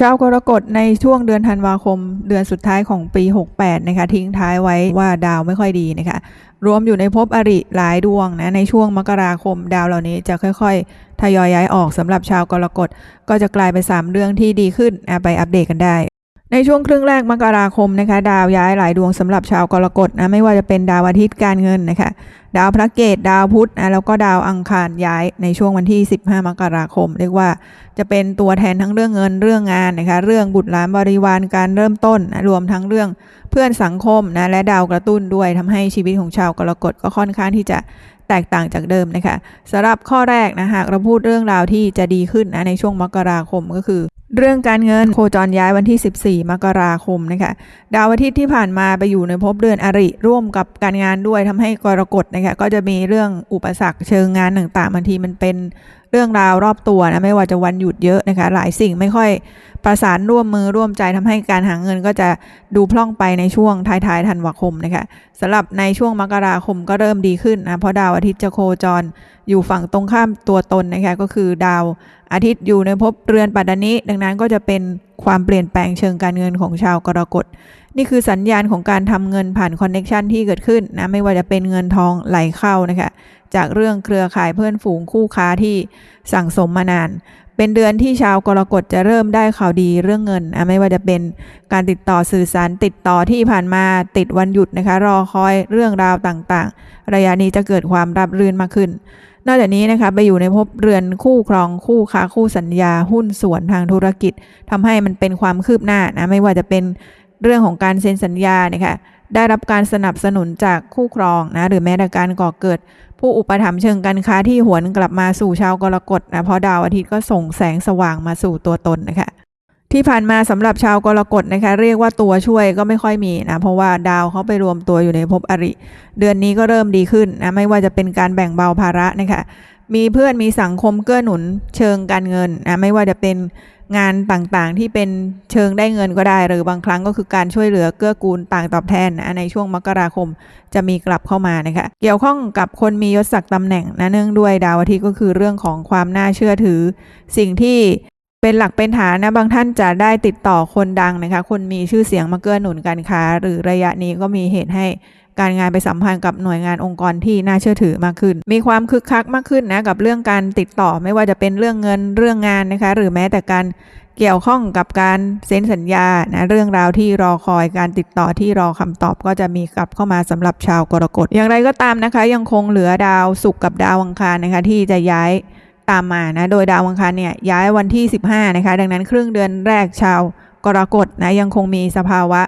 ชาวกรกฎในช่วงเดือนธันวาคม เดือนสุดท้ายของปี 68 นะคะ ทิ้งท้ายไว้ว่าดาวไม่ค่อยดีนะคะ รวมอยู่ในภพอริหลายดวงนะ ในช่วงมกราคมดาวเหล่านี้จะค่อยๆ ทยอยย้ายออกสำหรับชาวกรกฎก็จะกลายเป็น3เรื่องที่ดีขึ้นอะไปอัปเดตกันได้ ในช่วงครึ่งแรกมกราคมนะคะดาวย้ายหลายดวงสำหรับชาวกรกฎนะไม่ว่าจะเป็นดาวอาทิตย์การเงินนะคะดาวพระเกตดาวพุธนะแล้วก็ดาวอังคารย้ายในช่วงวันที่ 15 มกราคม เรียกว่าจะเป็นตัวแทนทั้งเรื่องเงินเรื่องงานนะคะเรื่องบุตรหลานบริวารการเริ่มต้นนะรวมทั้งเรื่องเพื่อนสังคมนะและดาวกระตุ้นด้วยทำให้ชีวิตของชาวกรกฎก็ค่อนข้างที่จะแตกต่างจากเดิมนะคะสำหรับข้อแรกนะหากเราพูดเรื่องราวที่จะดีขึ้นนะในช่วงมกราคมก็คือ เรื่องการเงินโคจรย้ายวันที่ 14 มกราคมนะคะดาวอาทิตย์ที่ผ่านมาไปอยู่ในภพเดือนอริ ร่วมกับการงานด้วยทำให้กรกฎนะคะก็จะมีเรื่องอุปสรรคเชิงงานต่างๆบางทีมันเป็นเรื่องราวรอบตัวนะไม่ว่าจะวันหยุดเยอะนะคะ หลายสิ่งไม่ค่อยประสานร่วมมือร่วมใจทำให้การหาเงินก็จะดูพล่องไปในช่วงท้ายๆธันวาคมนะคะสำหรับในช่วงมกราคมก็เริ่มดีขึ้นนะเพราะดาวอาทิตย์จะโคจรอยู่ฝั่งตรงข้ามตัวตนนะคะก็คือดาวอาทิตย์อยู่ในภพเรือนปัตตานิดังนั้นก็จะเป็นความเปลี่ยนแปลงเชิงการเงินของชาวกรกฎนี่คือสัญญาณของการทำเงินผ่านคอนเน็ชันที่เกิดขึ้นนะไม่ว่าจะเป็นเงินทองไหลเข้านะคะ จากเรื่องเครือข่ายเพื่อนฝูงคู่ค้าที่สั่งสมมานาน เป็นเดือนที่ชาวกรกฎจะเริ่มได้ข่าวดีเรื่องเงินนะไม่ว่าจะเป็นการติดต่อสื่อสารติดต่อที่ผ่านมาติดวันหยุดนะคะ รอคอยเรื่องราวต่างๆ ระยะนี้จะเกิดความรับรื่นมากขึ้น นอกจากนี้นะคะไปอยู่ในภพเรือนคู่ครองคู่ค้าคู่สัญญาหุ้นส่วนทางธุรกิจทำให้มันเป็นความคืบหน้านะไม่ว่าจะเป็นเรื่องของการเซ็นสัญญานะคะ ได้รับการสนับสนุนจากคู่ครองนะหรือแม้แต่การก่อเกิด ผู้อุปถัมภ์เชิงการค้าที่หวนกลับมาสู่ชาวกรกฎนะเพราะดาวอาทิตย์ก็ส่งแสงสว่างมาสู่ตัวตนนะคะที่ผ่านมาสำหรับชาวกรกฎนะคะ เรียกว่าตัวช่วยก็ไม่ค่อยมีนะเพราะว่าดาวเขาไปรวมตัวอยู่ในภพอริ เดือนนี้ก็เริ่มดีขึ้นนะไม่ว่าจะเป็นการแบ่งเบาภาระนะคะมีเพื่อนมีสังคมเกื้อหนุนเชิงการเงินนะไม่ว่าจะเป็น งานต่างๆที่เป็นเชิงได้เงินก็ได้ หรือบางครั้งก็คือการช่วยเหลือเกื้อกูลต่างตอบแทนนะในช่วงมกราคมจะมีกลับเข้ามานะคะเกี่ยวข้องกับคนมียศศักดิ์ตำแหน่งนะเนื่องด้วยดาวอาทิตย์ก็คือเรื่องของความน่าเชื่อถือ สิ่งที่เป็นหลักเป็นฐานนะบางท่านจะได้ติดต่อคนดังนะคะ คนมีชื่อเสียงมาเกื้อหนุนการค้า หรือระยะนี้ก็มีเหตุให้ การงานไปสัมพันธ์กับหน่วยงานองค์กรที่น่าเชื่อถือมากขึ้น มีความคึกคักมากขึ้นนะกับเรื่องการติดต่อไม่ว่าจะเป็นเรื่องเงินเรื่องงานนะคะหรือแม้แต่การเกี่ยวข้องกับการเซ็นสัญญานะเรื่องราวที่รอคอยการติดต่อที่รอคำตอบก็จะมีกลับเข้ามาสำหรับชาวกรกฎอย่างไรก็ตามนะคะ ยังคงเหลือดาวศุกร์กับดาวอังคารนะคะที่จะย้ายตามมานะโดยดาวอังคารเนี่ยย้ายวันที่ 15นะคะดังนั้นครึ่งเดือนแรกชาวกรกฎนะยังคงมีสภาวะ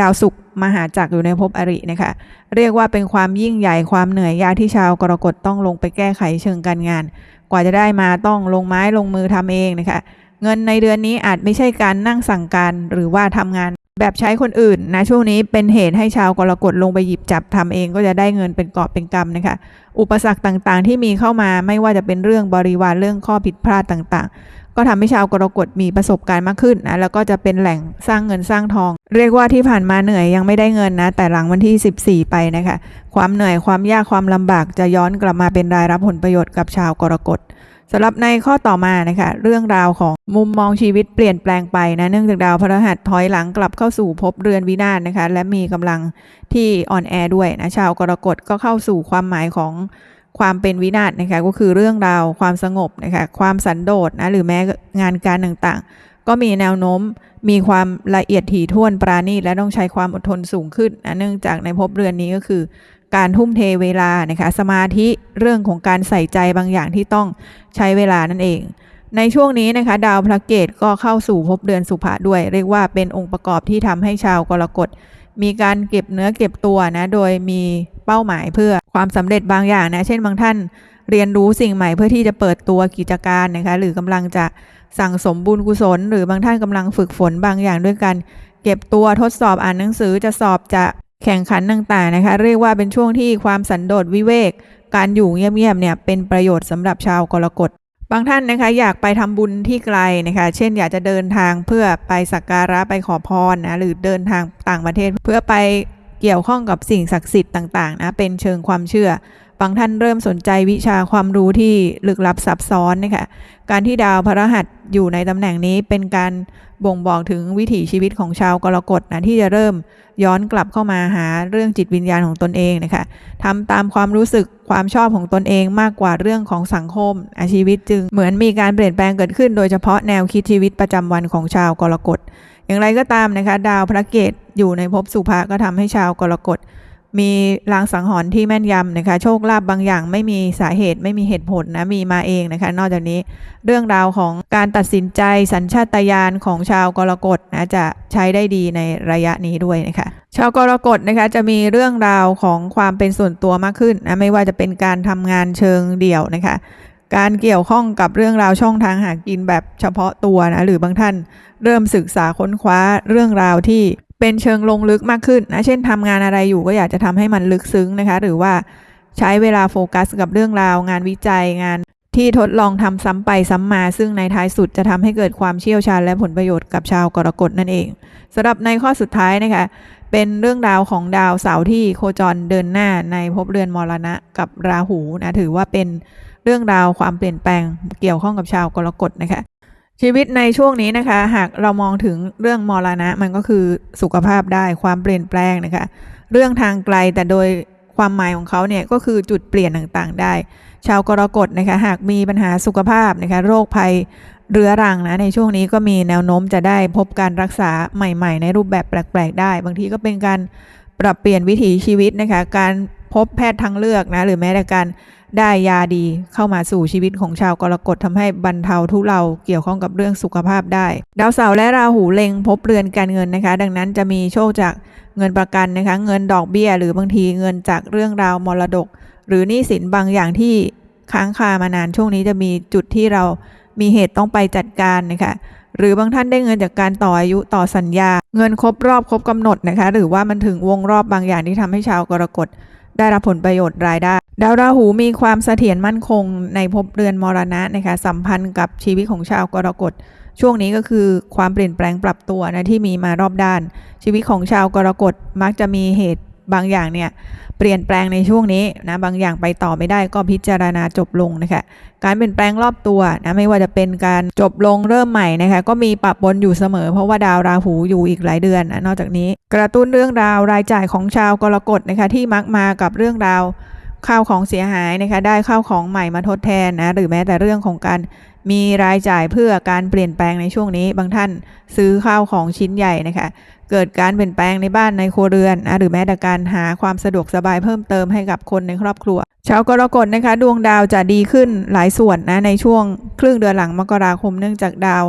ดาวศุกร์ มหาจักรอยู่ในภพอรินะคะเรียกว่าเป็นความยิ่งใหญ่ความเหนื่อยยากที่ชาวกรกฎต้องลงไปแก้ไขเชิงการงาน กว่าจะได้มาต้องลงไม้ลงมือทำเองนะคะเงินในเดือนนี้อาจไม่ใช่การนั่งสั่งการหรือว่าทำงานแบบใช้คนอื่นนะช่วงนี้เป็นเหตุให้ชาวกรกฎลงไปหยิบจับทำเองก็จะได้เงินเป็นกอบเป็นกำนะคะ อุปสรรคต่างๆ ที่มีเข้ามาไม่ว่าจะเป็นเรื่องบริวารเรื่องข้อผิดพลาดต่างๆ ก็ทำให้ชาวกรกฎมีประสบการณ์มากขึ้นนะแล้วก็จะเป็นแหล่งสร้างเงินสร้างทอง เรียกว่าที่ผ่านมาเหนื่อยยังไม่ได้เงินนะ แต่หลังวันที่ 14 ไปนะคะ ความเหนื่อยความยากความลำบากจะย้อนกลับมาเป็นรายรับผลประโยชน์กับชาวกรกฎสำหรับในข้อต่อมานะคะเรื่องราวของมุมมองชีวิตเปลี่ยนแปลงไปนะเนื่องจากดาวพฤหัสถอยหลังกลับเข้าสู่ภพเรือนวินาศนะคะ และมีกำลังที่อ่อนแอด้วยนะชาวกรกฎก็เข้าสู่ความหมายของ ความเป็นวินาศนะคะก็คือเรื่องราวความสงบนะคะความสันโดษนะหรือแม้งานการต่างๆ ก็มีแนวโน้มมีความละเอียดถี่ถ้วนปราณีตและต้องใช้ความอดทนสูงขึ้นนะเนื่องจากในภพเรือนนี้ก็คือการทุ่มเทเวลานะคะสมาธิเรื่องของการใส่ใจบางอย่างที่ต้องใช้เวลานั่นเอง ในช่วงนี้นะคะ ดาวพระเกตก็เข้าสู่ภพเดือนสุภะด้วย เรียกว่าเป็นองค์ประกอบที่ทำให้ชาวกรกฎ มีการเก็บเนื้อเก็บตัวนะ โดยมีเป้าหมายเพื่อความสำเร็จบางอย่างนะ เช่นบางท่านเรียนรู้สิ่งใหม่เพื่อที่จะเปิดตัวกิจการนะคะ หรือกำลังจะสั่งสมบุญกุศล หรือบางท่านกำลังฝึกฝนบางอย่างด้วยกัน เก็บตัวทดสอบอ่านหนังสือจะสอบจะแข่งขันต่างๆนะคะ เรียกว่าเป็นช่วงที่ความสันโดษวิเวก การอยู่เงียบๆเนี่ยเป็นประโยชน์สำหรับชาวกรกฎ บางท่านนะคะอยากไปทำบุญที่ไกลนะคะ เช่นอยากจะเดินทางเพื่อไปสักการะไปขอพรนะหรือเดินทางต่างประเทศเพื่อไป เกี่ยวข้องกับสิ่งศักดิ์สิทธิ์ต่างๆนะเป็นเชิงความเชื่อบางท่านเริ่มสนใจวิชาความรู้ที่ลึกลับซับซ้อนนะคะการที่ดาวพระรหัสอยู่ในตำแหน่งนี้เป็นการบ่งบอกถึงวิถีชีวิตของชาวกรกฎนะที่จะเริ่มย้อนกลับเข้ามาหาเรื่องจิตวิญญาณของตนเองนะคะทำตามความรู้สึกความชอบของตนเองมากกว่าเรื่องของสังคมอาชีวิตจึงเหมือนมีการเปลี่ยนแปลงเกิดขึ้น โดยเฉพาะแนวคิดชีวิตประจำวันของชาวกรกฎ อย่างไรก็ตามนะคะ ดาวพระเกตอยู่ในภพสุภะก็ทำให้ชาวกรกฎมีลางสังหรณ์ที่แม่นยำนะคะ โชคลาภบางอย่างไม่มีสาเหตุไม่มีเหตุผลนะมีมาเองนะคะ นอกจากนี้เรื่องราวของการตัดสินใจสัญชาตญาณของชาวกรกฎนะจะใช้ได้ดีในระยะนี้ด้วยนะคะ ชาวกรกฎนะคะจะมีเรื่องราวของความเป็นส่วนตัวมากขึ้นนะไม่ว่าจะเป็นการทำงานเชิงเดี่ยวนะคะ การเกี่ยวข้องกับเรื่องราวช่องทางหากินแบบเฉพาะตัวนะหรือบางท่านเริ่มศึกษาค้นคว้าเรื่องราวที่เป็นเชิงลงลึกมากขึ้นนะเช่นทำงานอะไรอยู่ก็อยากจะทำให้มันลึกซึ้งนะคะ หรือว่าใช้เวลาโฟกัสกับเรื่องราว งานวิจัยงานที่ทดลองทำซ้ำไปซ้ำมา ซึ่งในท้ายสุดจะทำให้เกิดความเชี่ยวชาญและผลประโยชน์กับชาวกรกฎนั่นเองสำหรับในข้อสุดท้ายนะคะ เป็นเรื่องราวของดาวเสาร์ที่โคจรเดินหน้าในภพเรือนมรณะกับราหูนะถือว่าเป็น เรื่องราวความเปลี่ยนแปลงเกี่ยวข้องกับชาวกรกฎนะคะ ชีวิตในช่วงนี้นะคะ หากเรามองถึงเรื่องมรณะมันก็คือสุขภาพได้ความเปลี่ยนแปลงนะคะ เรื่องทางไกลแต่โดยความหมายของเขาเนี่ยก็คือจุดเปลี่ยนต่างๆ ได้ ชาวกรกฎนะคะ หากมีปัญหาสุขภาพนะคะโรคภัยเรื้อรังนะในช่วงนี้ก็มีแนวโน้มจะได้พบการรักษาใหม่ ๆ ในรูปแบบแปลก ๆ ได้ บางทีก็เป็นการปรับเปลี่ยนวิถีชีวิตนะคะ การ พบแพทย์ทางเลือกนะหรือแม้แต่การได้ยาดีเข้ามาสู่ชีวิตของชาวกรกฎทำให้บรรเทาทุเลาเกี่ยวข้องกับเรื่องสุขภาพได้ ดาวเสาร์และราหูเล็งพบเรือนการเงินนะคะ ดังนั้นจะมีโชคจากเงินประกันนะคะ เงินดอกเบี้ย หรือบางทีเงินจากเรื่องราวมรดก หรือหนี้สินบางอย่างที่ค้างคามานานช่วงนี้จะมีจุดที่เรามีเหตุต้องไปจัดการนะคะหรือบางท่านได้เงินจากการต่ออายุต่อสัญญา เงินครบรอบครบกำหนดนะคะ หรือว่ามันถึงวงรอบบางอย่างที่ทำให้ชาวกรกฎ ได้รับผลประโยชน์รายได้ ดาวราหูมีความเสถียรมั่นคงในภพเรือนมรณะนะคะสัมพันธ์กับชีวิตของชาวกรกฎช่วงนี้ก็คือความเปลี่ยนแปลงปรับตัวนะที่มีมารอบด้าน ชีวิตของชาวกรกฎมักจะมีเหตุ บางอย่างเนี่ยเปลี่ยนแปลงในช่วงนี้นะบางอย่างไปต่อไม่ได้ก็พิจารณาจบลงนะคะการเปลี่ยนแปลงรอบตัวนะไม่ว่าจะเป็นการจบลงเริ่มใหม่นะคะก็มีปะปนอยู่เสมอ เพราะว่าดาวราหูอยู่อีกหลายเดือนนะนอกจากนี้ กระตุ้นเรื่องราวรายจ่ายของชาวกรกฎนะคะที่มักมากับเรื่องราวข้าวของเสียหายนะคะได้ข้าวของใหม่มาทดแทนนะหรือแม้แต่เรื่องของการมีรายจ่ายเพื่อการเปลี่ยนแปลงในช่วงนี้ บางท่านซื้อข้าวของชิ้นใหญ่นะคะ เกิดการเปลี่ยนแปลงในบ้านในครัวเรือนนะหรือแม้แต่การหาความสะดวกสบายเพิ่มเติมให้กับคนในครอบครัว ชาวกรกฎนะคะ ดวงดาวจะดีขึ้นหลายส่วนนะในช่วงครึ่งเดือนหลังมกราคมเนื่องจากดาว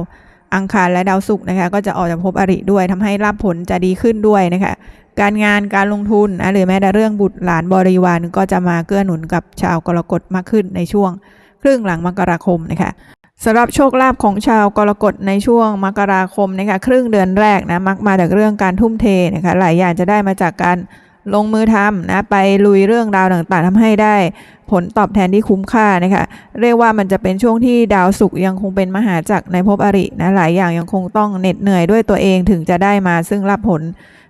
อังคารและดาวศุกร์นะคะ ก็จะออกจากภพอริด้วยทำให้รับผลจะดีขึ้นด้วยนะคะ การงานการลงทุนนะหรือแม้แต่เรื่องบุตรหลานบริวารก็จะมาเกื้อหนุนกับชาวกรกฎมากขึ้นในช่วงครึ่งหลังมกราคมนะคะ สำหรับโชคลาภของชาวกรกฎในช่วงมกราคมนะคะครึ่งเดือนแรกนะมักมาจากเรื่องการทุ่มเทนะคะหลายอย่างจะได้มาจากการลงมือทำนะไปลุยเรื่องราวต่างๆทำให้ได้ผลตอบแทนที่คุ้มค่านะคะเรียกว่ามันจะเป็นช่วงที่ดาวศุกร์ยังคงเป็นมหาจักรในภพอรินะหลายอย่างยังคงต้องเหน็ดเหนื่อยด้วยตัวเองถึงจะได้มาซึ่งรับผล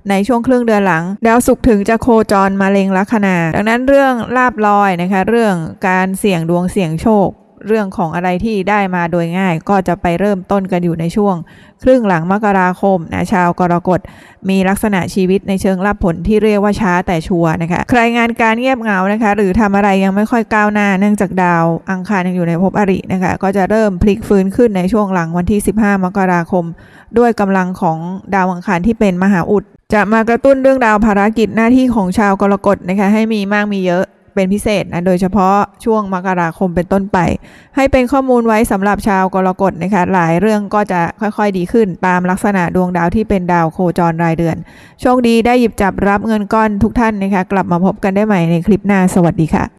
ในช่วงครึ่งเดือนหลัง ดาวศุกร์ถึงจะโคจรมาเลงลัคนา ดังนั้นเรื่องลาบลอยนะคะเรื่องการเสี่ยงดวงเสี่ยงโชค เรื่องของอะไรที่ได้มาโดยง่าย ก็จะไปเริ่มต้นกันอยู่ในช่วง ครึ่งหลังมกราคมนะชาวกรกฎมีลักษณะชีวิตในเชิงรับผลที่เรียกว่าช้าแต่ชัวร์นะคะใครงานการเงียบเหงานะคะ หรือทำอะไรยังไม่ค่อยก้าวหน้า เนื่องจากดาวอังคารยังอยู่ในภพอรินะคะ ก็จะเริ่มพลิกฟื้นขึ้นในช่วงหลังวันที่ 15 มกราคม ด้วยกำลังของดาวอังคารที่เป็นมหาอุดจะมากระตุ้นเรื่องราวภารกิจหน้าที่ของชาวกรกฎนะคะให้มีมากมีเยอะ เป็นพิเศษนะโดยเฉพาะช่วงมกราคมเป็นต้นไป ให้เป็นข้อมูลไว้สำหรับชาวกรกฎนะคะหลายเรื่องก็จะค่อยๆดีขึ้น ตามลักษณะดวงดาวที่เป็นดาวโคจรรายเดือน โชคดีได้หยิบจับรับเงินก้อนทุกท่านนะคะกลับมาพบกันได้ใหม่ในคลิปหน้าสวัสดีค่ะ